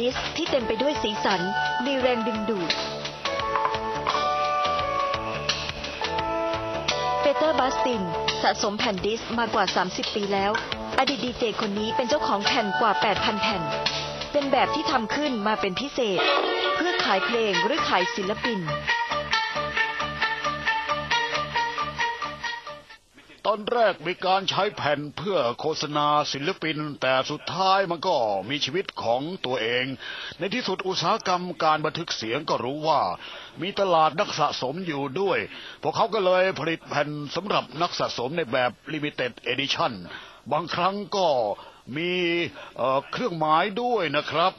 ดิสที่เต็มไปด้วยสีสัน มีแรงดึงดูด เปเตอร์บาสติน สะสมแผ่นดิสมากว่า 30 ปีแล้ว อดีตดีเจคนนี้เป็นเจ้าของแผ่นกว่า 8,000 แผ่น เป็นแบบที่ทำขึ้นมาเป็นพิเศษ เพื่อขายเพลงหรือขายศิลปิน ตอนแรกมีการใช้แผ่นเพื่อโฆษณาศิลปิน แต่สุดท้ายมันก็มีชีวิตของตัวเอง ในที่สุดอุตสาหกรรมการบันทึกเสียงก็รู้ว่า มีตลาดนักสะสมอยู่ด้วย พวกเขาก็เลยผลิตแผ่นสำหรับนักสะสมในแบบ Limited Edition บางครั้งก็มีเครื่องหมายด้วยนะครับ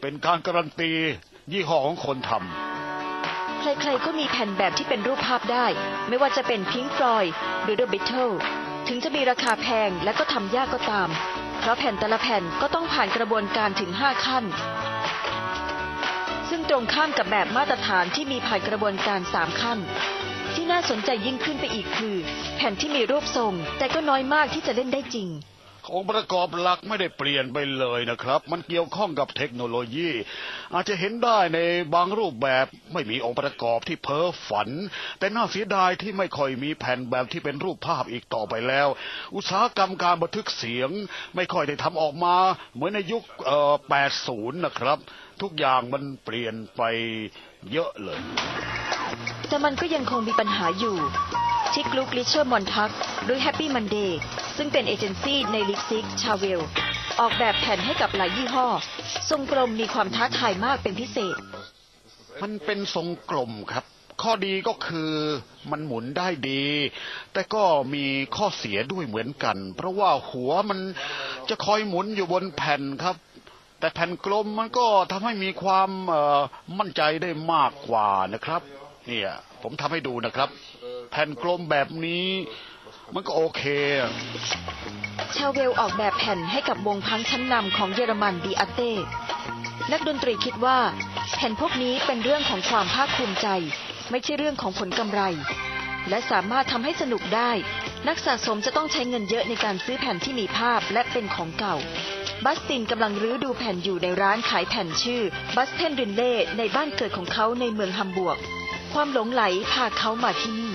เป็นการการันตียี่ห้อของคนทำ ใครๆก็มีแผ่นแบบที่เป็นรูปภาพได้ ไม่ว่าจะเป็น Pink Floyd หรือ The Beatles ถึงจะมีราคาแพงและก็ทำยากก็ตาม เพราะแผ่นแต่ละแผ่นก็ต้องผ่านกระบวนการถึง 5 ขั้น ซึ่งตรงข้ามกับแบบมาตรฐานที่มีผ่านกระบวนการ 3 ขั้น ที่น่าสนใจยิ่งขึ้นไปอีกคือ แผ่นที่มีรูปทรง แต่ก็น้อยมากที่จะเล่นได้จริง องค์ประกอบหลักไม่ได้เปลี่ยนไปเลยนะครับ มันเกี่ยวข้องกับเทคโนโลยี อาจจะเห็นได้ในบางรูปแบบไม่มีองค์ประกอบที่เพ้อฝัน แต่น่าเสียดายที่ไม่ค่อยมีแผ่นแบบที่เป็นรูปภาพอีกต่อไปแล้ว อุตสาหกรรมการบันทึกเสียง ไม่ค่อยได้ทำออกมา เหมือนในยุค80 นะครับ ทุกอย่างมันเปลี่ยนไปเยอะเลย แต่มันก็ยังคงมีปัญหาอยู่ที่กลุกลิเชอร์มอนทักหรือ Happy Monday ซึ่งเป็นเอเจนซี่ในลิกซิกชาเวล ออกแบบแผ่นให้กับหลายยี่ห้อ ทรงกลมมีความท้าทายมากเป็นพิเศษ มันเป็นทรงกลมครับ ข้อดีก็คือมันหมุนได้ดี แต่ก็มีข้อเสียด้วยเหมือนกัน เพราะว่าหัวมันจะคอยหมุนอยู่บนแผ่นครับแต่แผ่นกลมมันก็ทำให้มีความมั่นใจได้มากกว่านะครับ เนี่ย ผมทำให้ดูนะครับ ผ่นกลมแบบนี้ มันก็โอเคชาวเวลออกแบบแผ่นให้กับวงพังชั้นนำของเยอรมันดีอาเต้นักดนตรีคิดว่า แผ่นพวกนี้เป็นเรื่องของความภาคภูมิใจ ไม่ใช่เรื่องของผลกำไร และสามารถทำให้สนุกได้ นักสะสมจะต้องใช้เงินเยอะในการซื้อแผ่นที่มีภาพและเป็นของเก่า บัสตินกำลังรื้อดูแผ่นอยู่ในร้านขายแผ่นชื่อบัสเทนรินเล่ในบ้านเกิดของเขาในเมืองฮัมบวร์กความหลงไหลพาเขามาที่นี่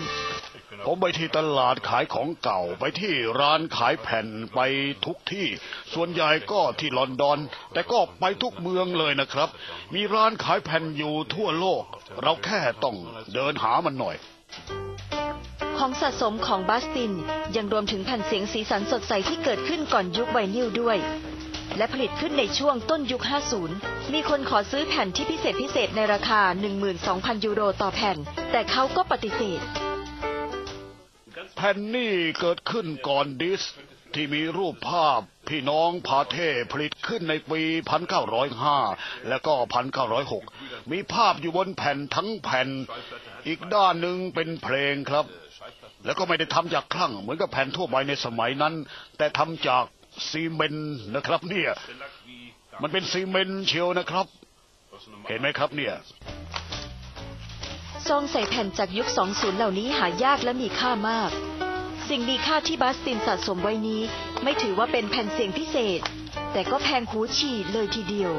ผมไปที่ตลาดขายของเก่าไปที่ร้านขายแผ่นไปทุกที่ ส่วนใหญ่ก็ที่ลอนดอน แต่ก็ไปทุกเมืองเลยนะครับ มีร้านขายแผ่นอยู่ทั่วโลก เราแค่ต้องเดินหามันหน่อย ของสะสมของบัสตินยังรวมถึงแผ่นเสียงสีสันสดใสที่เกิดขึ้นก่อนยุคไวนิลด้วย และผลิตขึ้นในช่วงต้นยุค 50 มีคนขอซื้อแผ่นที่พิเศษพิเศษในราคา 12,000 ยูโรต่อแผ่น แต่เขาก็ปฏิเสธ แผ่นนี่เกิดขึ้นก่อนดิส ที่มีรูปภาพพี่น้องพาเทผลิตขึ้นในปี 1905 และก็ 1906 มีภาพอยู่บนแผ่นทั้งแผ่น อีกด้านหนึ่งเป็นเพลงครับ แล้วก็ไม่ได้ทำจากคลั่งเหมือนกับแผ่นทั่วไปในสมัยนั้น แต่ทำจากซีเมนต์นะครับเนี่ย มันเป็นซีเมนต์เชียวนะครับ เห็นไหมครับเนี่ย ซองใส่แผ่นจากยุค 20 เหล่านี้หายากและมีค่ามาก สิ่งมีค่าที่บาสตินสะสมไว้นี้ ไม่ถือว่าเป็นแผ่นเสียงพิเศษ แต่ก็แพงหูฉี่เลยทีเดียว